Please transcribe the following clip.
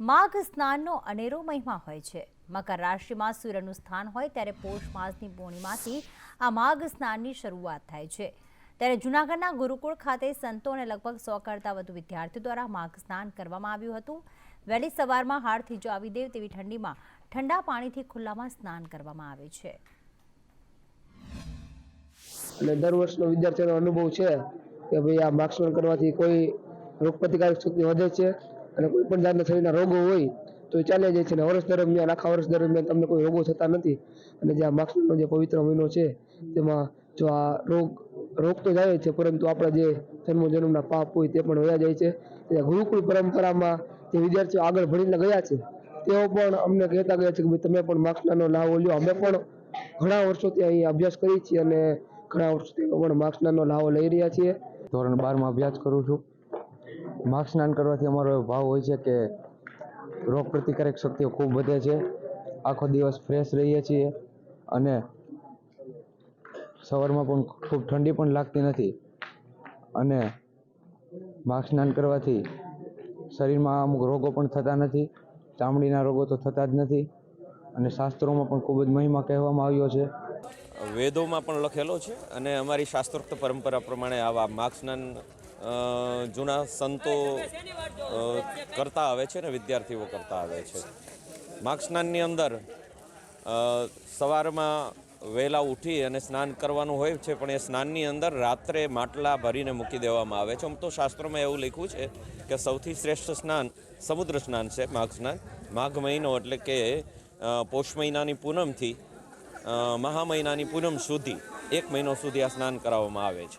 માઘ સ્નાનનો અનેરો મહિમા હોય છે. મકર રાશિમાં સૂર્યનું સ્થાન હોય ત્યારે પોષ માસની પૂર્ણિમાથી આ માઘ સ્નાનની શરૂઆત થાય છે. ત્યારે જૂનાગઢના ગુરુકુળ ખાતે સંતો અને લગભગ સો કરતાં વધુ વિદ્યાર્થીઓ દ્વારા માઘ સ્નાન કરવામાં આવ્યું હતું. વહેલી સવારમાં હાડથી જો આવી દેવ તેવી ઠંડીમાં ઠંડા પાણીથી ખુલ્લામાં સ્નાન કરવામાં આવે છે. અને દર વર્ષનો વિદ્યાર્થીઓનો અનુભવ છે કે ભાઈ આ માર્ક્સમેન કરવાથી કોઈ રોગ શક્તિ વધે છે? અને કોઈ પણ જાતના શરીરના રોગો હોય તો એ ચાલ્યા જાય છે અને વર્ષ દરમિયાન, આખા વર્ષ દરમિયાન તમને કોઈ રોગો થતા નથી. અને જે આ માક્ષનો જે પવિત્ર મહિનો છે, તેમાં જો આ રોગ રોગ તો જાય છે, પરંતુ આપણા જે જન્મ જન્મના પાપ હોય તે પણ વયા જાય છે. ગુરુકુળ પરંપરામાં જે વિદ્યાર્થીઓ આગળ ભણીને ગયા છે, તેઓ પણ અમને કહેતા ગયા છે કે ભાઈ તમે પણ માર્ક્સનાનો લાહો લ્યો. અમે પણ ઘણા વર્ષોથી અહીં અભ્યાસ કરીએ છીએ અને ઘણા વર્ષોથી પણ માર્ક્સનાનો લાહો લઈ રહ્યા છીએ. ધોરણ બારમાં અભ્યાસ કરું છું. માર્ગ સ્નાન કરવાથી અમારો ભાવ હોય છે કે રોગ પ્રતિકારક શક્તિઓ ખૂબ વધે છે. આખો દિવસ ફ્રેશ રહીએ છીએ અને સવારમાં પણ ખૂબ ઠંડી પણ લાગતી નથી. અને માર્ગ સ્નાન કરવાથી શરીરમાં અમુક રોગો પણ થતા નથી, ચામડીના રોગો તો થતા જ નથી અને શાસ્ત્રોમાં પણ ખૂબ જ મહિમા કહેવામાં આવ્યો છે. વેદોમાં પણ લખેલો છે અને અમારી શાસ્ત્રોક્ત પરંપરા પ્રમાણે આવા માર્ગ સ્નાન જૂના સંતો કરતા આવે છે ને, વિદ્યાર્થીઓ કરતા આવે છે. માર્ગસ્નાનની અંદર સવારમાં વહેલા ઉઠી અને સ્નાન કરવાનું હોય છે, પણ એ સ્નાનની અંદર રાત્રે માટલા ભરીને મૂકી દેવામાં આવે છે. આમ તો શાસ્ત્રોમાં એવું લખ્યું છે કે સૌથી શ્રેષ્ઠ સ્નાન સમુદ્ર સ્નાન છે માઘ સ્નાન માઘ મહિનો એટલે કે પોષ મહિનાની પૂનમથી મહા મહિનાની પૂનમ સુધી, એક મહિનો સુધી આ સ્નાન કરાવવામાં આવે છે.